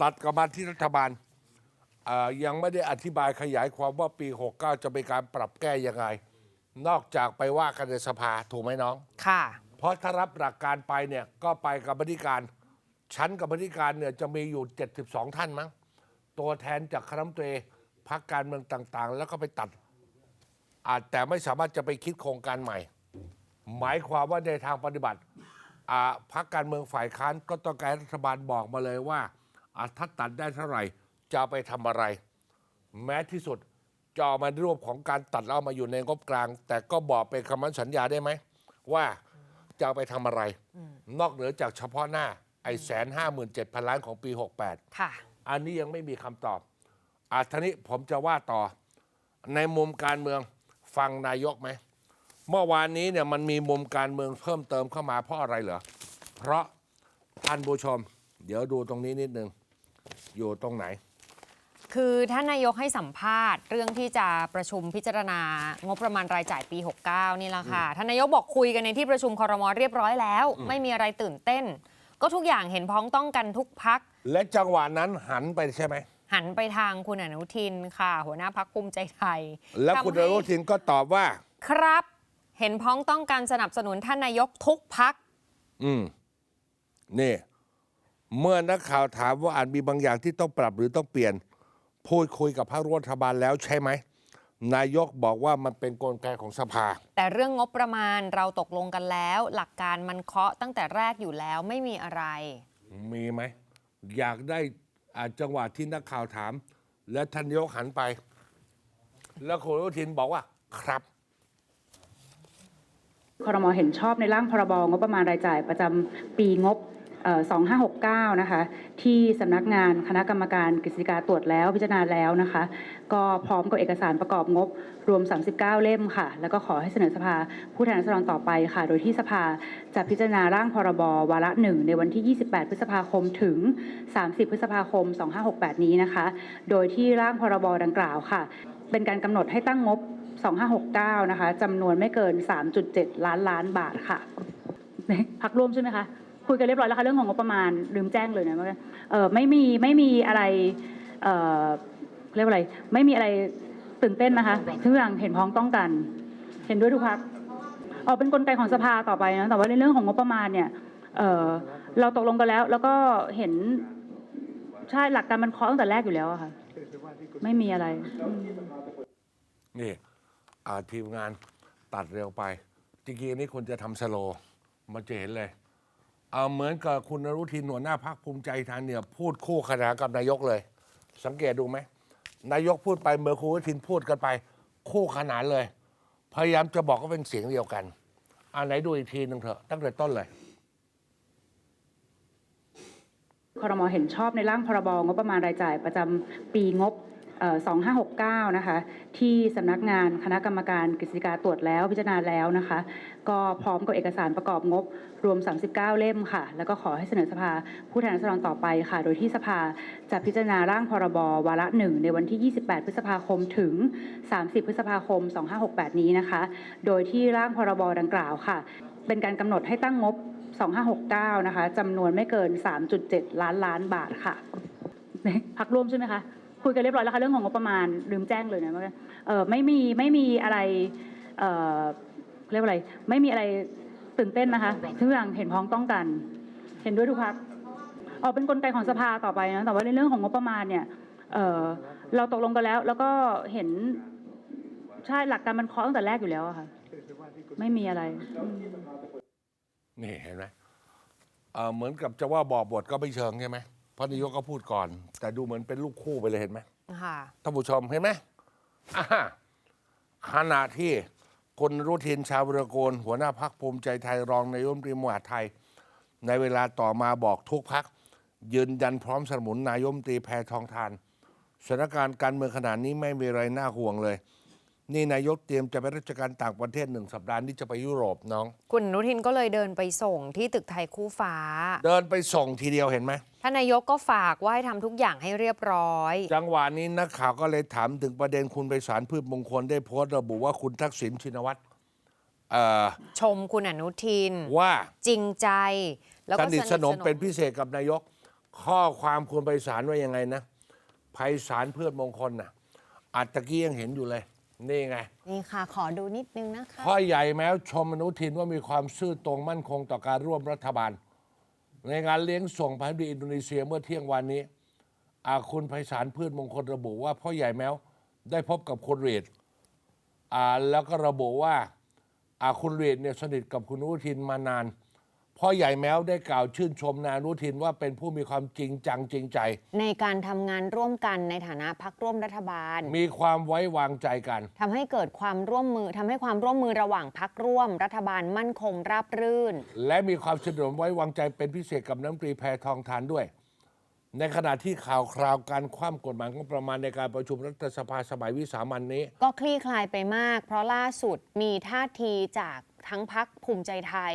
ตัดกลับมาที่รัฐบาลเอ่อยังไม่ได้อธิบายขยายความว่าปี 69 จะเป็นการปรับแก้ยังไง นอกจากไปว่ากันในสภาถูกไหมน้อง ค่ะ เพราะถ้ารับหลักการไปเนี่ยก็ไปกับบริการ ชั้นกับบริการเนี่ยจะมีอยู่ 72 ท่านมั้งตัวแทนจากคณะรัฐมนตรีพักการเมืองต่างๆ แล้วก็ไปตัดอาจแต่ไม่สามารถจะไปคิดโครงการใหม่ หมายความว่าในทางปฏิบัติอ่าพักการเมืองฝ่ายค้านก็ต้องการให้รัฐบาลบอกมาเลยว่าอ่า ถ้าตัดได้เท่าไหร่ จะเอาไปทำอะไร แม้ที่สุดจะเอามาในรูปของการตัดแล้วเอามาอยู่ในงบกลาง แต่ก็บอกเป็นคำมั่นสัญญาได้ไหม ว่าจะเอาไปทำอะไร นอกเหนือจากเฉพาะหน้า ไอ้แสนห้าหมื่นเจ็ดพันล้านของปี 68 ค่ะ อันนี้ยังไม่มีคำตอบอาทีนี้ผมจะว่าต่อ ในมุมการเมืองฟังนายกไหม เมื่อวานนี้เนี่ยมันมีมุมการเมืองเพิ่มเติมเข้ามาเพราะอะไรเหรอ เพราะท่านผู้ชม เดี๋ยวดูตรงนี้นิดนึง อยู่ตรงไหน คือท่านนายกให้สัมภาษณ์ เรื่องที่จะประชุมพิจารณางบประมาณรายจ่ายปี 69 นี่แหละค่ะ ท่านนายกบอกคุยกันในที่ประชุมคอรมอเรียบร้อยแล้ว ไม่มีอะไรตื่นเต้น ก็ทุกอย่างเห็นพ้องต้องกันทุกพัก และจังหวะนั้นหันไปใช่ไหมหันไปทางคุณอนุทินค่ะ หัวหน้าพักภูมิใจไทย แล้วคุณอทำให้นุทินก็ตอบว่า ครับ เห็นพ้องต้องการสนับสนุนท่านนายกทุกพัก อืมนี่ เมื่อนักข่าวถามว่าอาจมีบางอย่างที่ต้องปรับหรือต้องเปลี่ยน พูดคุยกับพรรครัฐบาลแล้วใช่ไหม นายกบอกว่ามันเป็นกลไกของสภา แต่เรื่องงบประมาณเราตกลงกันแล้ว หลักการมันเคาะตั้งแต่แรกอยู่แล้วไม่มีอะไร มีไหม อยากได้อาจังหวะที่นักข่าวถาม และท่านนายกหันไป แล้วคุณอนุทินบอกว่าครับ ครมเห็นชอบในร่างพรบงบประมาณรายจ่ายประจำปีงบเอ่อ 2569 นะคะ ที่สำนักงานคณะกรรมการกฤษฎีกาตรวจแล้วพิจารณาแล้วนะคะ ก็พร้อมกับเอกสารประกอบงบรวม 39 เล่มค่ะ แล้วก็ขอให้เสนอสภาผู้แทนราษฎรต่อไปค่ะ โดยที่สภาจะพิจารณาร่างพรบวาระหนึ่งในวันที่ 28 พฤษภาคมถึง 30 พฤษภาคม 2568 นี้นะคะ โดยที่ร่างพรบดังกล่าวค่ะ เป็นการกำหนดให้ตั้งงบ 2569 นะคะจำนวนไม่เกิน 3.7 ล้านล้านบาทค่ะพักร่วมใช่ไหมคะ คุยกันเรียบร้อยแล้วค่ะเรื่องของงบประมาณลืมแจ้งเลยนะว่าเออไม่มีไม่มีอะไรเออเรียกว่าอะไร ไม่มีอะไรตื่นเต้นนะคะทุกอย่างเห็นพ้องต้องกัน เห็นด้วยทุกพักออกเป็นกลไกของสภาต่อไปนะแต่ว่าในเรื่องของงบประมาณเนี่ยเออเราตกลงกันแล้ว แล้วก็เห็นใช่หลักการมันเคาะตั้งแต่แรกอยู่แล้วอะค่ะ ไม่มีอะไรนี่ทีมงานตัดเร็วไปจริงๆอันนี้คนจะทำสโลมันจะเห็นเลย เอาเหมือนกับคุณอนุทินหัวหน้าพักภูมิใจไทยเนี่ยพูดคู่ขนานกับนายกเลย สังเกตดูไหมนายกพูดไปเมื่อคุณอนุทินพูดกันไป คู่ขนานเลย พยายามจะบอกว่าเป็นเสียงเดียวกันอันไหนดูอีกทีหนึ่งเถอะตั้งแต่ต้นเลยครมเห็นชอบในร่างพรบงบประมาณรายจ่ายประจำปีงบ 2569 นะคะ ที่สำนักงานคณะกรรมการกฤษฎีกาตรวจแล้วพิจารณาแล้วนะคะ ก็พร้อมกับเอกสารประกอบงบรวม 39 เล่มค่ะ แล้วก็ขอให้เสนอสภาผู้แทนราษฎรต่อไปค่ะ โดยที่สภาจะพิจารณาร่างพรบวาระหนึ่งในวันที่ 28 พฤษภาคมถึง 30 พฤษภาคม 2568 นี้นะคะ โดยที่ร่างพรบดังกล่าวค่ะ เป็นการกำหนดให้ตั้งงบ 2569 นะคะจำนวนไม่เกิน 3.7 ล้านล้านบาทค่ะพักร่วมใช่ไหมคะ คุยกันเรียบร้อยแล้วค่ะเรื่องของงบประมาณลืมแจ้งเลยนะว่าเออไม่มีไม่มีอะไรเออเรียกว่าอะไร ไม่มีอะไรตื่นเต้นนะคะทุกอย่างเห็นพ้องต้องกัน เห็นด้วยทุกพักออกเป็นกลไกของสภาต่อไปนะแต่ว่าในเรื่องของงบประมาณเนี่ยเออเราตกลงกันแล้ว แล้วก็เห็นใช่หลักการมันเคาะตั้งแต่แรกอยู่แล้วอะค่ะ ไม่มีอะไรนี่เห็นไหมเหมือนกับจะว่าบอกบทก็ไม่เชิงใช่ไหม พราะนายกก็พูดก่อน แต่ดูเหมือนเป็นลูกคู่ไปเลยเห็นไหมค่ะท่านผู้ชมเห็นไหมอ่าขณะที่คุณรุทินชาวรโกลหัวหน้าพักภูมิใจไทยรองนายกรัฐมนตรีมหาดไทย ในเวลาต่อมาบอกทุกพัก ยืนยันพร้อมสนับสนุนนายกรัฐมนตรีแพทองทานสถานการณ์การเมืองขนาดนี้ไม่มีอะไรน่าห่วงเลย นี่นายกเตรียมจะไปราชการต่างประเทศหนึ่งสัปดาห์นี้จะไปยุโรปน้อง คุณอนุทินก็เลยเดินไปส่งที่ตึกไทยคู่ฟ้า เดินไปส่งทีเดียวเห็นไหมท่านนายกก็ฝากว่าให้ทำทุกอย่างให้เรียบร้อย จังหวะนี้นักข่าวก็เลยถามถึงประเด็นคุณไปสารพืชมงคลได้โพสต์ระบุว่าคุณทักษิณชินวัตรเอ่อชมคุณอนุทิน ว่าจริงใจ แล้วสก็นิทสนมมเป็นพิเศษกับนายก ข้อความคุณไพศาลว่ายังไงนะไพศาลเพื่อนมงคลน่ะอัดตะกี้ยังเห็นอยู่เลย นี่ไง นี่ค่ะ ขอดูนิดนึงนะคะ พ่อใหญ่แม้วชมอนุทินว่ามีความซื่อตรงมั่นคงต่อการร่วมรัฐบาล ในงานเลี้ยงส่งพันธุ์ดีอินโดนีเซียเมื่อเที่ยงวันนี้อาคุณไพศาลพืชมงคลระบุว่าพ่อใหญ่แม้วได้พบกับคุณเรดอ่าแล้วก็ระบุว่าอาคุณเรดเนี่ยสนิทกับคุณอนุทินมานาน พ่อใหญ่แม้วได้กล่าวชื่นชมนายอนุทินว่าเป็นผู้มีความจริงจังจริงใจ ในการทำงานร่วมกันในฐานะพักร่วมรัฐบาล มีความไว้วางใจกันทำให้เกิดความร่วมมือทำให้ความร่วมมือระหว่างพักร่วม รัฐบาลมั่นคงราบรื่น และมีความสนิทสนมไว้วางใจเป็นพิเศษกับน้ำตรีแพทองทานด้วย ในขณะที่ข่าวคราวการคว่ำกฎหมายงบประมาณในการประชุมรัฐสภาสมัยวิสามันนี้ ก็คลี่คลายไปมาก เพราะล่าสุดมีท่าทีจากทั้งพักภูมิใจไทย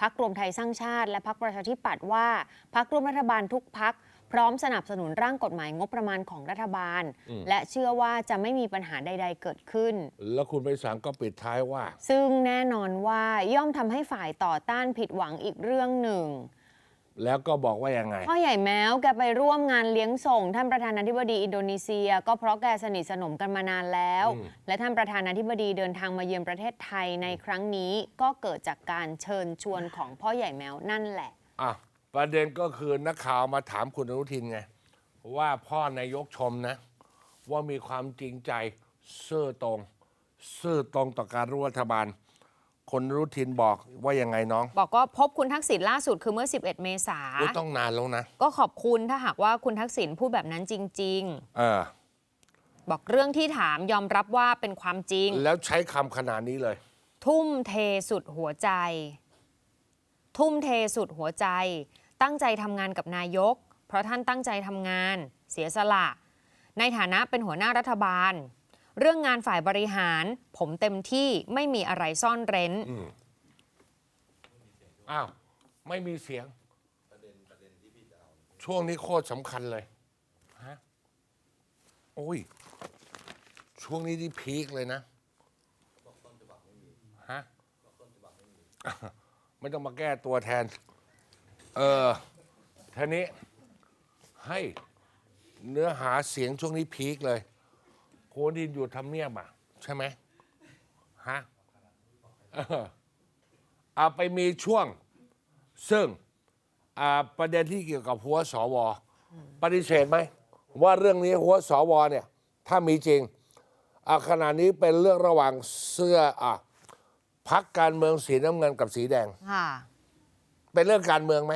พักรวมไทยสร้างชาติ และพักประชาธิปัตย์ว่าพักร่วมรัฐบาลทุกพักพร้อมสนับสนุนร่างกฎหมายงบประมาณของรัฐบาล และเชื่อว่าจะไม่มีปัญหาใด ๆ เกิดขึ้น แล้วคุณไปสังก็ปิดท้ายว่า ซึ่งแน่นอนว่าย่อมทำให้ฝ่ายต่อต้านผิดหวังอีกเรื่องหนึ่ง แล้วก็บอกว่ายังไง พ่อใหญ่แม้วแกไปร่วมงานเลี้ยงส่ง ท่านประธานาธิบดีอินโดนีเซีย ก็เพราะแกสนิทสนมกันมานานแล้วอืมและท่านประธานาธิบดีเดินทางมาเยือนประเทศไทยในครั้งนี้ ก็เกิดจากการเชิญชวนของพ่อใหญ่แม้วนั่นแหละอะประเด็นก็คือนักข่าวมาถามคุณอนุทินไง ว่าพ่อนายกชมนะ ว่ามีความจริงใจซื่อตรง ซื่อตรงต่อการร่วมรัฐบาล คุณอนุทินบอกว่ายังไงน้อง บอกก็พบคุณทักษิณล่าสุดคือเมื่อ 11 เมษาอุ๊ยต้องนานแล้วนะ ก็ขอบคุณถ้าหากว่าคุณทักษิณพูดแบบนั้นจริงเออๆบอกเรื่องที่ถามยอมรับว่าเป็นความจริง แล้วใช้คำขนาดนี้เลย ทุ่มเทสุดหัวใจ ทุ่มเทสุดหัวใจ ตั้งใจทำงานกับนายก เพราะท่านตั้งใจทำงาน เสียสละ ในฐานะเป็นหัวหน้ารัฐบาล เรื่องงานฝ่ายบริหาร ผมเต็มที่ไม่มีอะไรซ่อนเร้นอ้าว ไม่มีเสียง ช่วงนี้โคตรสำคัญเลยฮะโอ้ย ช่วงนี้ที่พีคเลยนะฮะไม่ต้องมาแก้ตัวแทน เออทีนี้ให้เนื้อหาเสียงช่วงนี้พีคเลย โคดินอยู่ทำเนียบอะ ใช่ไหมฮะเออเอาไปมีช่วง ซึ่งอ่าประเด็นที่เกี่ยวกับหัวสวปฏิเสธไหม ว่าเรื่องนี้หัวสวเนี่ย ถ้ามีจริงอ่าขณะนี้เป็นเรื่องระหว่างเสื้ออะพักการเมืองสีน้ำเงินกับสีแดง ค่ะ เป็นเรื่องการเมืองไหม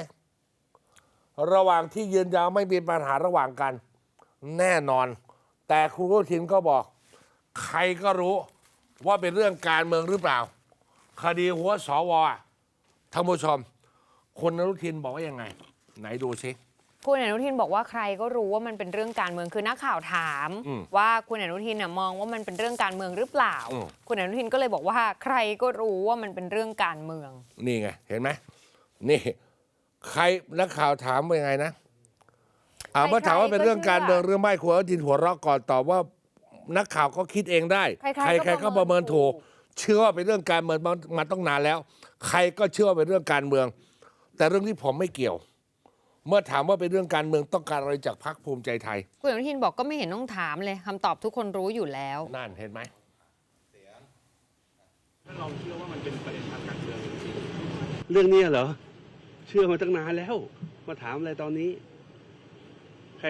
ระหว่างที่ยืนยาวไม่มีปัญหาระหว่างกัน แน่นอน แต่คุณอนุทินก็บอก ใครก็รู้ว่าเป็นเรื่องการเมืองหรือเปล่า คดีหัวสวอะท่านผู้ชมคุณอนุทินบอกว่ายังไง ไหนดูสิคุณอนุทินบอกว่าใครก็รู้ว่ามันเป็นเรื่องการเมืองคือนักข่าวถามอืมว่าคุณอนุทินน่ะมองว่ามันเป็นเรื่องการเมืองหรือเปล่าอืมคุณอนุทินก็เลยบอกว่า ใครก็รู้ว่ามันเป็นเรื่องการเมือง นี่ไง เห็นไหมนี่ ใครนักข่าวถามว่ายังไงนะ อ่าใครๆเมื่อถามว่าเป็นเรื่องการเมืองก็เชื่อหรือไม่คุณอนุทินหัวเราะก่อนตอบว่านักข่าวก็คิดเองได้ ใครๆก็ใครๆก็ประเมินถูก เชื่อว่าเป็นเรื่องการเมืองมามาต้องนานแล้ว ใครก็เชื่อว่าเป็นเรื่องการเมือง แต่เรื่องที่ผมไม่เกี่ยว เมื่อถามว่าเป็นเรื่องการเมืองต้องการอะไรจากพรรคภูมิใจไทย คุณอนุทินบอกก็ไม่เห็นต้องถามเลยคำตอบทุกคนรู้อยู่แล้ว นั่นเห็นไหม ถ้าเราเชื่อว่ามันเป็นประเด็นทางการเมืองจริงเรื่องนี้เหรอ เชื่อมาตั้งนานแล้ว มาถามอะไรตอนนี้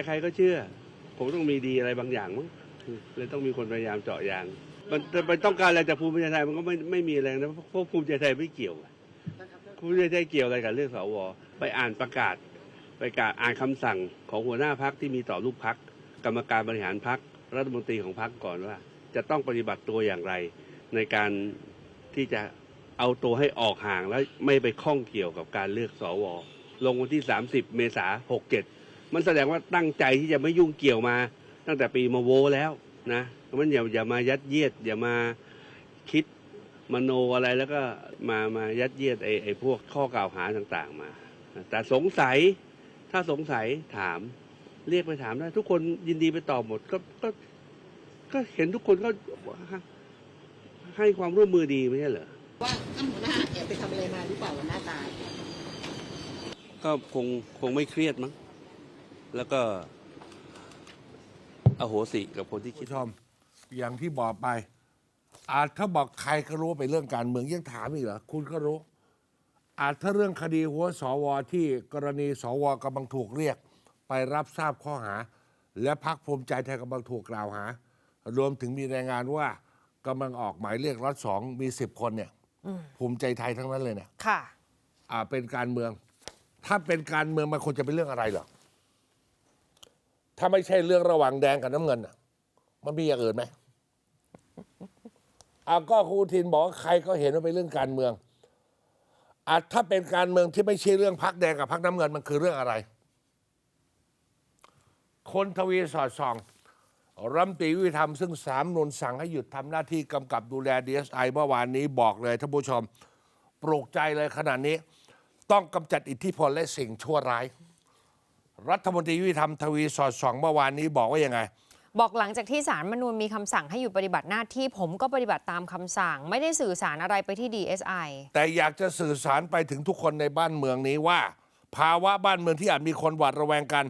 ใครๆก็เชื่อ ผมต้องมีดีอะไรบางอย่างมั้งเลยต้องมีคนพยายามเจาะยาง มันจะไปต้องการอะไรจากภูมิใจไทยมันก็ไม่ไม่มีอะไรนะเพราะภูมิใจไทยไม่เกี่ยวอะภูมิใจไทยเกี่ยวอะไรกับเรื่องสวไปอ่านประกาศไปกาอ่านคำสั่งของหัวหน้าพักที่มีต่อลูกพักกรรมการบริหารพักรัฐมนตรีของพักก่อนว่า จะต้องปฏิบัติตัวอย่างไร ในการที่จะเอาตัวให้ออกห่างแล้วไม่ไปข้องเกี่ยวกับการเลือกสวลงวันที่ 30 เมษา67 มันแสดงว่าตั้งใจที่จะไม่ยุ่งเกี่ยวมา ตั้งแต่ปีมาโวแล้วนะมันอย่าอย่ามายัดเยียด อย่ามาคิดมโนอะไรแล้วก็มามายัดเยียดไอ้ไอ้พวกข้อกล่าวหาต่างๆมา แต่สงสัยถ้าสงสัยถาม เรียกไปถามได้ทุกคนยินดีไปตอบหมดก็ก็ก็เห็นทุกคนก็ให้ความร่วมมือดีไม่ใช่เหรอว่าท่านหัวหน้าแอบไปทำอะไรมาหรือเปล่าวันหน้าตาย ก็คงคงไม่เครียดมั้ง แล้วก็อโหสิกับคนที่คิคุดณผู้ชมอย่างที่บอกไป อาจถ้าบอกใครก็รู้ว่าเป็นเรื่องการเมืองยังถามอีกเหรอคุณก็รู้ อาจถ้าเรื่องคดีหัวสวที่กรณีสวกำลังถูกเรียก ไปรับทราบข้อหา และพักภูมิใจไทยกำลังถูกกล่าวหา รวมถึงมีรายงานว่ากำลังออกหมายเรียกรัฐสองมีสิบคนเนี่ยภูมิใจไทยทั้งนั้นเลยเนี่ยค่ะ อ่าเป็นการเมือง ถ้าเป็นการเมืองมันควรจะเป็นเรื่องอะไรเหรอ ถ้าไม่ใช่เรื่องระหว่างแดงกับน้ำเงินน่ะ มันมีอย่างอื่นไหมอาก็ครูทินบอกว่าใครก็เห็นว่าเป็นเรื่องการเมืองอาถ้าเป็นการเมืองที่ไม่ใช่เรื่องพักแดงกับพักน้ำเงินมันคือเรื่องอะไร คนทวีสอดส่องรัฐมนตรียุติธรรมซึ่งสามนุนสั่งให้หยุดทำหน้าที่กำกับดูแลดีเอสไอเมื่อวานนี้บอกเลยท่านผู้ชม ปลุกใจเลยขนาดนี้ ต้องกำจัดอิทธิพลและสิ่งชั่วร้าย รัฐมนตรียุติธรรมทวีสอดส่องเมื่อวานนี้บอกว่ายังไง บอกหลังจากที่สารมนูญมีคำสั่งให้หยุดปฏิบัติหน้าที่ผมก็ปฏิบัติตามคำสั่ง ไม่ได้สื่อสารอะไรไปที่ DSI แต่อยากจะสื่อสารไปถึงทุกคนในบ้านเมืองนี้ว่า ภาวะบ้านเมืองที่อาจมีคนหวาดระแวงกัน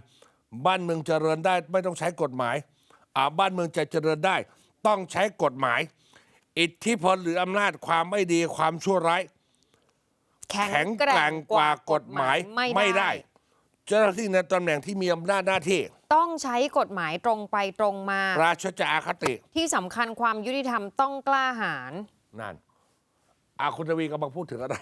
บ้านเมืองเจริญได้ไม่ต้องใช้กฎหมายอ่าบ้านเมืองจะเจริญได้ ต้องใช้กฎหมาย อิทธิพลหรืออำนาจความไม่ดีความชั่วร้าย แข็งแกร่งกว่ากฎหมายไม่ได้ เจ้าหน้าที่ในตำแหน่งที่มีอำนาจหน้าที่ ต้องใช้กฎหมายตรงไปตรงมา ราชจาคติ ที่สำคัญความยุติธรรมต้องกล้าหาญนั่นอาคุณทวีกำลังพูดถึงอะไร